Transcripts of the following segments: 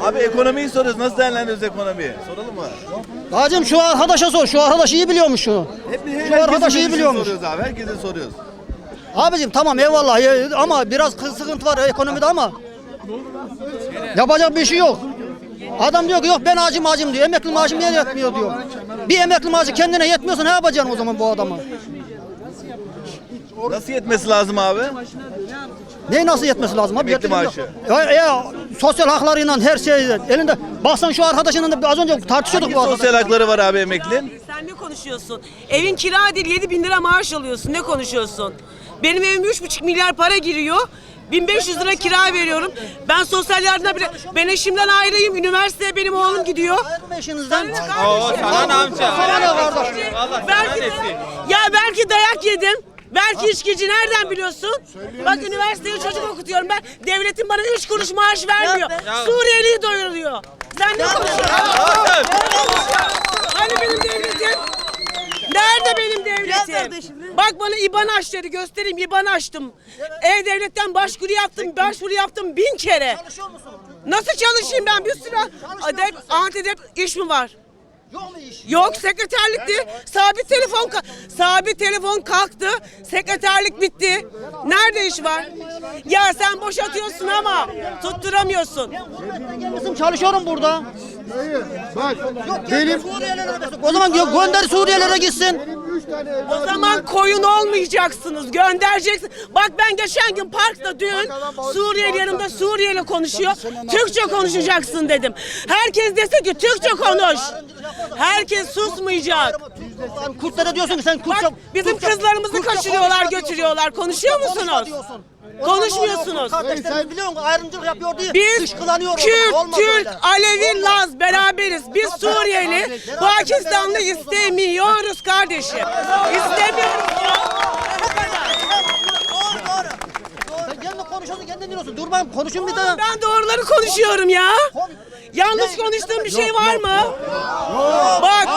Abi ekonomiyi soruyoruz. Nasıl değerlendiriyoruz ekonomiyi? Soralım mı? Dacım şu arkadaşa sor. Şu arkadaş iyi biliyormuş şu. Hep, hep Şu arkadaş iyi biliyormuş. soruyoruz abi. Herkese soruyoruz. Abicim tamam eyvallah ya, ama biraz kı- sıkıntı var ekonomide ama yapacak bir şey yok. Adam diyor ki yok ben acım acım diyor. Emekli maaşım niye yetmiyor diyor. Bir emekli maaşı kendine yetmiyorsa ne yapacaksın o zaman bu adama? Nasıl yetmesi lazım abi? Ne nasıl yetmesi lazım abi? Emekli maaşı. Ya, ya, sosyal haklarıyla her şey elinde. Baksan şu arkadaşının da az önce tartışıyorduk bu Hangi sosyal hakları var abi emeklinin? Sen ne konuşuyorsun? Evin kira değil 7 bin lira maaş alıyorsun. Ne konuşuyorsun? Benim evime 3,5 milyar para giriyor. 1500 lira kira veriyorum. Ben sosyal yardımda bile... Ben eşimden ayrıyım. Üniversiteye benim oğlum gidiyor. Ayrılma eşinizden. Sana ne amca? Sana ne kardeş? Vallahi Belki sana de, ya belki dayak yedim. Belki işkici nereden biliyorsun? Bak üniversiteye çocuk okutuyorum ben. Devletin bana 3 kuruş maaş vermiyor. Suriyeliyi doyuruyor. Sen ne konuşuyorsun? Hani benim devletim? Nerede benim devletim? Bak bana İBAN aç dedi göstereyim İBAN açtım. E-Devlet'ten başvuru yaptım, başvuru yaptım bin kere. Nasıl çalışayım ben bir sürü adep, antidep iş mi var? Yok mu iş? Yok sekreterlikti. Sabit telefon ka- sabit telefon kalktı. Sekreterlik bitti. Nerede iş var? Ya sen boşatıyorsun ama tutturamıyorsun. Gelmişim çalışıyorum burada. Bak Yok benim. O zaman gö- gönder Suriyelilere gitsin. Üç tane O evladım zaman koyun olmayacaksınız. Göndereceksin. Bak ben geçen gün parkta dün Suriyeli yanımda Suriyeli konuşuyor. Türkçe konuşacaksın dedim. Herkes dese ki Türkçe konuş. Herkes susmayacak. Kurtlara diyorsun ki sen. Bak bizim Kürtçe- kızlarımızı kaçırıyorlar götürüyorlar. Konuşuyor musunuz? Konuşmuyorsunuz. Kardeşlerimiz biliyor musun ayrımcılık yapıyor diye Biz dışkılanıyor. orada. Kürt, Olmaz Türk, öyle. Alevi, Laz beraberiz. Biz Suriyeli, Pakistanlı istemiyoruz kardeşim. İstemiyoruz ya. Sen konuşuyorsun kendin diyorsun. Dur ben konuşun bir daha. Ben doğruları konuşuyorum ya. Yanlış konuştuğum bir şey var mı? Bak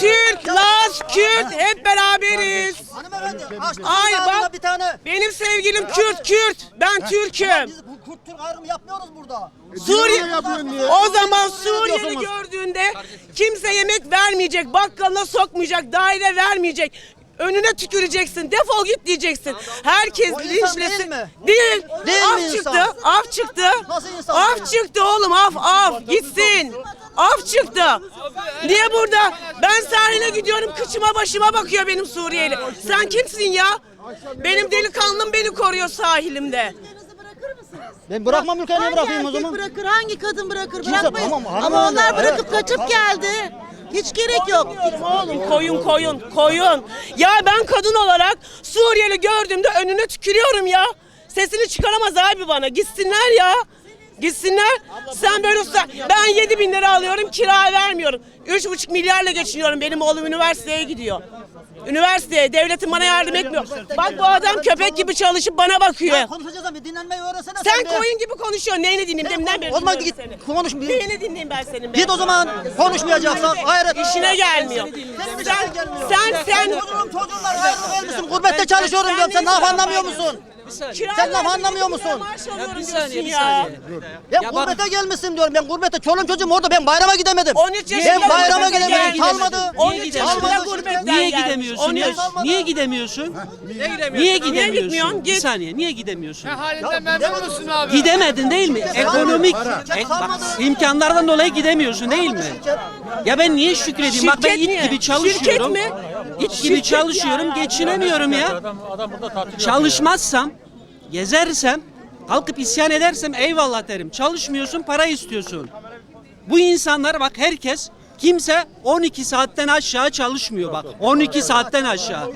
Türk, Laz, Kürt hep beraberiz. Ağzına bak bir tane. benim sevgilim Kürt, Kürt. Ben Türk'üm. Biz bu Kürt Türk ayrımı yapmıyoruz burada. Suriye yapıyorsun niye? o zaman Suriyeli gördüğünde kimse yemek vermeyecek, bakkalına sokmayacak, daire vermeyecek. Önüne tüküreceksin, defol git diyeceksin. Herkes O insan linçlesin. değil mi? Değil. Değil af mi insan? çıktı, af çıktı. Nasıl insan Af çıktı oğlum, af, af. Gitsin. Af çıktı. Niye burada? Ben sahile gidiyorum, kıçıma başıma bakıyor benim Suriyeli. Sen kimsin ya? Benim delikanlım beni koruyor sahilimde. Ülkenizi bırakır mısınız? Ben bırakmam ülkeyi niye Hangi bırakayım o erkek zaman? bırakır, hangi kadın bırakır? Kimse- Bırakmayız. tamam, Ama onlar evet. bırakıp kaçıp geldi. Hiç gerek yok. Oğlum koyun koyun koyun. Ya ben kadın olarak Suriyeli gördüğümde önüne tükürüyorum ya. Sesini çıkaramaz abi bana. Gitsinler ya. Gitsinler. Sen böyle usta. Ben 7 bin lira alıyorum kira vermiyorum. 3,5 milyarla geçiniyorum. Benim oğlum üniversiteye gidiyor. Üniversiteye devletin bana yardım etmiyor. Bak bu adam köpek gibi çalışıp bana bakıyor. Konuşacağız ama bir dinlenmeyi öğrensene Sen de. koyun gibi konuşuyorsun. Neyini dinleyeyim? Deminden beri O zaman dinliyorum git seni. konuş. Neyini dinleyeyim ben senin? be? git o zaman konuşmayacaksan hayret. İşine gelmiyor. Sen, Sen sen Çocuğum çocuğumlar ayrılık vermişsin. Gurbette çalışıyorum diyorum. Sen laf anlamıyor musun? Sen laf anlamıyor musun? Bir saniye, bir saniye. Ben gurbete gelmişsin diyorum. Ben gurbete çoluğum çocuğum orada. Ben bayrama gidemedim. 13 yaşında Ben bayrama gurbete gidemedim. geldi. Kalmadı. 13 yaşında gurbetten Niye gelmiş. gidemiyorsun 13. ya? Niye gidemiyorsun? Niye gidemiyorsun? gitmiyorsun? Bir Git. saniye niye gidemiyorsun? halinden memnun musun abi? Gidemedin değil mi? Ekonomik e, bak, imkanlardan dolayı gidemiyorsun değil mi? Ya ben niye şükredeyim? Bak ben Şirket it niye? gibi çalışıyorum. Şirket mi? İt gibi çalışıyorum, geçinemiyorum ya. Çalışmazsam, gezersem, kalkıp isyan edersem eyvallah derim. Çalışmıyorsun, para istiyorsun. Bu insanlar bak herkes kimse 12 saatten aşağı çalışmıyor bak. 12 saatten aşağı.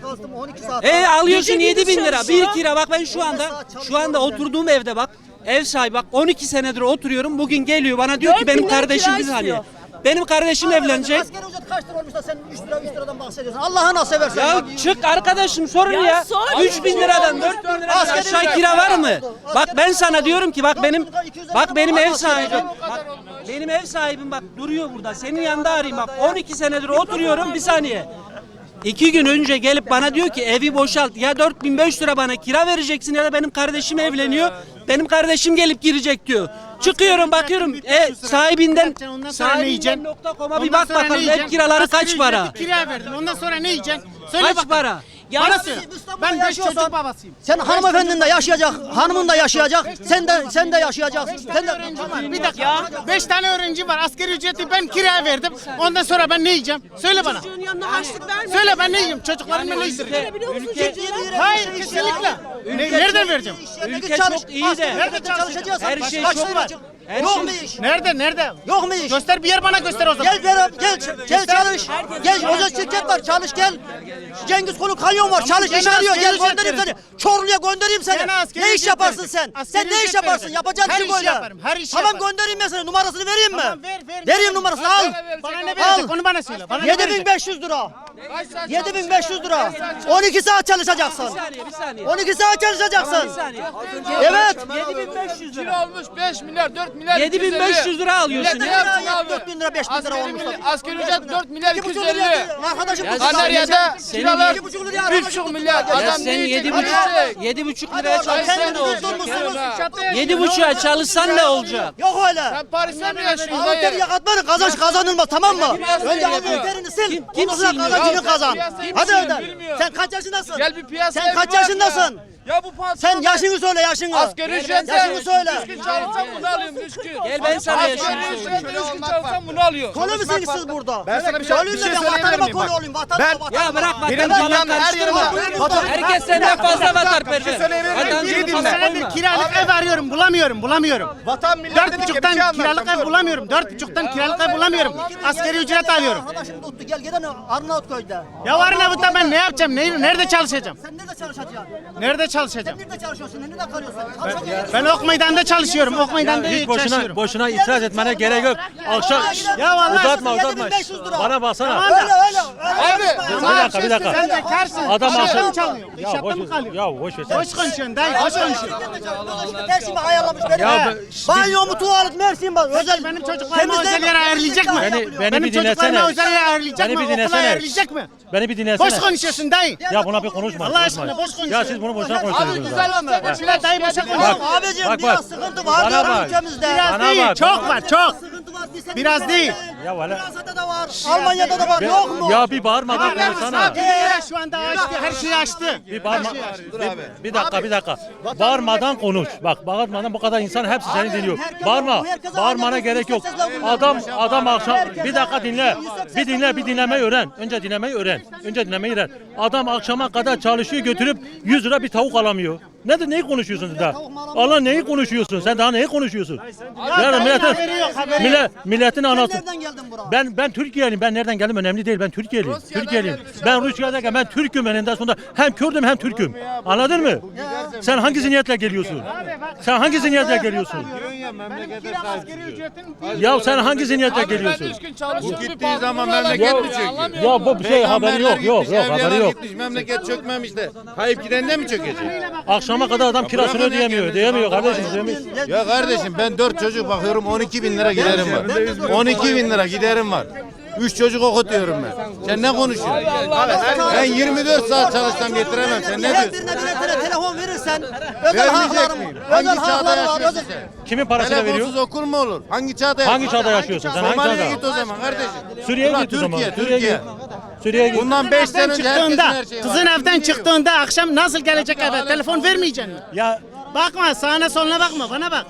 Çalıştım 12 saat. E alıyorsun Gece 7 bin lira. Bir kira bak ben şu anda şu anda oturduğum evde bak. Ev sahibi bak 12 senedir oturuyorum. Bugün geliyor bana diyor ki benim kardeşim saniye. istiyor. Benim kardeşim evlenecek. Asgari ücret kaç lira olmuş da sen 3 lira 3 liradan bahsediyorsun. Allah'ını seversen. Ya bak. çık arkadaşım sorun Ya ya. sor. 3 bin liradan 4 bin liradan Asgari aşağı kira var mı? Bak ben sana diyorum ki bak benim 250 bak benim ev sahibim. Bak, benim ev sahibim bak duruyor burada. Senin yanında arayayım bak 12 senedir oturuyorum bir saniye. İki gün önce gelip bana diyor ki evi boşalt ya 4500 lira bana kira vereceksin ya da benim kardeşim evleniyor Benim kardeşim gelip girecek diyor. Çıkıyorum bakıyorum e, sahibinden ne yiyeceksin? sahibinden.com'a bir bak bakalım ev kiraları kaç para? Kiraya verdin. Ondan sonra ne yiyeceksin? Söyle Kaç bakalım. para? Ya Bana söyle. Ben beş çocuk babasıyım. Sen hanımefendin de yaşayacak, hanımın da yaşayacak, sen de sen de yaşayacaksın. Sen de öğrenci var. Bir dakika. Beş tane öğrenci var. Asgari ücreti ben kiraya verdim. Ondan sonra ben ne yiyeceğim? Söyle bana. Çocuğun yanına harçlık verme. Söyle ben ne yiyeyim? Çocuklarıma ne çocuğuna? Hayır kesinlikle. Ne, nereden vereceğim? Ülke çok iyi de. Nerede çalışacaksın? Her şey çok var. Her Yok şey- mu iş? Nerede? Nerede? Yok mu iş? Göster bir yer bana göster o zaman. Gel gel gel gel çalış. Gel özel şirket var çalış gel. Cengiz Kolu kanyon var çalış iş arıyor gel ücret göndereyim verin. seni. Çorlu'ya göndereyim seni. Gene Ne iş ücret yaparsın verin. sen? Sen ne iş ücret yaparsın? verin. Yapacağın Her şey işi böyle. yaparım, her işi Tamam yaparım. göndereyim ben sana numarasını vereyim mi? Tamam, ver, ver, Vereyim ver. numarasını al. Bana ne verecek? Onu bana söyle. Bana ne verecek? 7500 lira. 7500 lira. 12 saat çalışacaksın. Bir saniye bir saniye. 12 saat çalışacaksın. Evet. 7500 lira. Kira olmuş 5 milyar 4 milyar 7500 lira alıyorsun Millet ya. ne yapsın abi? 4000 lira 5000 lira Asgari, olmuş. milli- asgari ücret 4 milyar 2,5 250. lira. Arkadaşım bu Kanarya'da Senin kiralar yedi buçuk liraya 3,5 milyar. Ya Adam sen ne yiyecek? 7 ne yiyecek? buçuk, yedi buçuk liraya çalışsan ne olacak? Yedi buçuğa çalışsan ne olacak? Yok öyle. Sen Paris'te mi yaşıyorsun teri dayı? yakatmanın kazanç kazanılmaz tamam mı? Önce yapıyor? sil. Kim- Ondan sonra silmiyor? kazancını Ya kazan. piyasayı Hadi bilmiyor, öyle. bilmiyor. Sen kaç yaşındasın? Gel bir piyasaya Sen bir kaç bak ya. yaşındasın? Ya bu pantolon. Sen yaşını söyle yaşını. Asgari ücretle. Yaşını söyle. Düşkün çalışsam bunu alıyorum düşkün. Gel ben sana yaşını Asgari ücretle düşkün çalışsam bunu alıyorum. Kolu musunuz siz burada? Ben sana bir şey- şey ben söyleyebilir vatanıma kolu olayım. Vatanıma Ben- vatanıma. Ya bırak vatanı falan karıştırma. Herkes senden fazla şey miyim? Vatancılık Senedir koyma. kiralık ev arıyorum. Bulamıyorum. Bulamıyorum. Vatan Dört milletini buçuktan bir şey kiralık ev bulamıyorum. Dört buçuktan kiralık ev bulamıyorum. Asgari ücret alıyorum. Arkadaşım tuttu gel gelen Arnavutköy'de. Ya ne ben ne yapacağım? Ne, nerede çalışacağım? Sen nerede çalışacaksın? Nerede çalışacağım? Nerede çalışıyorsun? Nerede kalıyorsun? Ben ok meydanda çalışıyorum. Ok meydanda boşuna boşuna itiraz etmene gerek yok. Akşam Ya vallahi uzatma uzatma. 7500 lira. Bana baksana. Öyle öyle. Abi. Bir dakika bir dakika. Sen bekarsın. Adam İşatta akşam çalıyor? Ya boş ver. Ya boş ver. Boş konuşuyorsun dayı. Boş konuşuyorsun. Dersimi ayarlamış benim. Ya Ya ben- Banyomu, tuvalet, mersim var. Özel. Benim çocuklarıma özel yer ayarlayacak mı? Beni beni Benim bir çocuklarıma özel yer ayarlayacak Beni mı? bir Okula dinlesene. ayarlayacak mı? Beni bir dinlesene. Boş konuşuyorsun dayı. Ya buna bir konuşma. Allah aşkına boş konuşuyorsun. Ya siz bunu boşuna Abi konuşuyorsunuz. güzel ya. olsa Şöyle dayı boşa konuş. Yok abicim bak, biraz bak. sıkıntı var Bana bak. Biraz Bana değil. bak, Çok var çok. Sıkıntı var. Bir Biraz değil. Ya valla. Fransa'da da var. Almanya'da da var. Yok mu? Ya bir bağırmadan konuşsana. Sakin ya şu anda açtı. Her şeyi açtı. Bir bağırma. Bir, bir dakika bir dakika. Bağırmadan konuş. Bak bağırmadan bu kadar insan hepsi seni dinliyor. herkes- Bağırma. herkes Bağırmana gerek yok. sesle. Adam adam akşam bir dakika dinle. Bir dinle bir dinlemeyi öğren. Önce dinlemeyi öğren. Önce dinlemeyi öğren. Adam akşama kadar çalışıyor götürüp 100 lira bir tavuk alamıyor. Ne de neyi konuşuyorsun daha? Allah neyi konuşuyorsun? Sen daha neyi konuşuyorsun? Yani milletin millet milletin Sen anası. nereden geldin buraya? Ben ben Türkiye'liyim. Ben nereden geldim önemli değil. Ben Türkiye'liyim. Türkiye'liyim. Ben Rusya'dayken ben Türk'üm eninde sonunda. Hem Kürdüm hem Türk'üm. Anladın mı? Sen hangi zihniyetle geliyorsun? Sen hangi zihniyetle geliyorsun? Ya sen hangi zihniyetle geliyorsun? bir Gittiği zaman memleket mi çöküyor? Ya bu bir şey haberi yok. Yok yok haberi yok. gitmiş, memleket çökmemiş de. Kayıp gidende mi çökecek? Akşama kadar adam kirasını bırakın ödeyemiyor. herkesi. Ödeyemiyor kardeşim. ödeyemiyor. Ya kardeşim ben dört çocuk bakıyorum 12 bin lira giderim var. 12 bin lira giderim var. Üç çocuk okutuyorum ben. Sen ne konuşuyorsun? Ben 24 saat çalışsam getiremem. Sen ne diyorsun? telefon verirsen özel Vermeyecek haklarım, miyim? Özel Hangi çağda hakları var. yaşıyorsun Özel... sen? Kimin parasını veriyor? Telefonsuz okul mu olur? Hangi çağda Hangi çağda yaşıyorsun sen? Hangi Somali'ye çağda? git o zaman kardeşim. Suriye'ye git o zaman. Türkiye, Suriye'ye Türkiye. git. Suriye'ye git. Bundan 5 sene önce herkesin çıktığında, her şeyi var. kızın evden çıktığında akşam nasıl gelecek eve? Telefon vermeyeceksin mi? Ya Bakma sağına soluna bakma bana bak.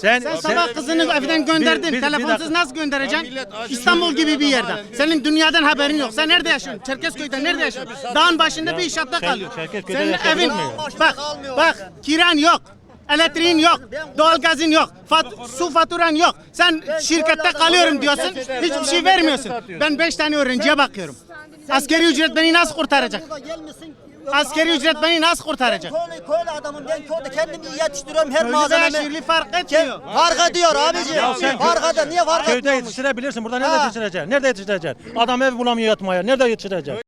Sen Sen sabah kızını evden gönderdin. Bir- bir- Telefonsuz dakika. nasıl göndereceksin? İstanbul gibi bir yerde. Senin dünyadan haberin yok. Sen nerede yaşıyorsun? Çerkezköy'de nerede yaşıyorsun? Dağın başında bir inşaatta kalıyorsun. Çerkezköy'de Senin evin bak bak kiran yok. Elektriğin yok, doğalgazın yok, fat- su faturan yok. Sen şirkette kalıyorum diyorsun, hiçbir şey vermiyorsun. Ben beş tane öğrenciye bakıyorum. Askeri ücret beni nasıl kurtaracak? Askeri ücret beni nasıl kurtaracak? Köylü, köylü adamım ben köyde kendimi iyi yetiştiriyorum her Köylü veya malzememi. şehirli fark etmiyor. Fark ediyor. Ya sen fark ediyor. Niye fark Köyde etmiyormuş? yetiştirebilirsin. Burada nerede Ha. yetiştireceksin? Nerede yetiştireceksin? Adam ev bulamıyor yatmaya. Nerede yetiştireceksin?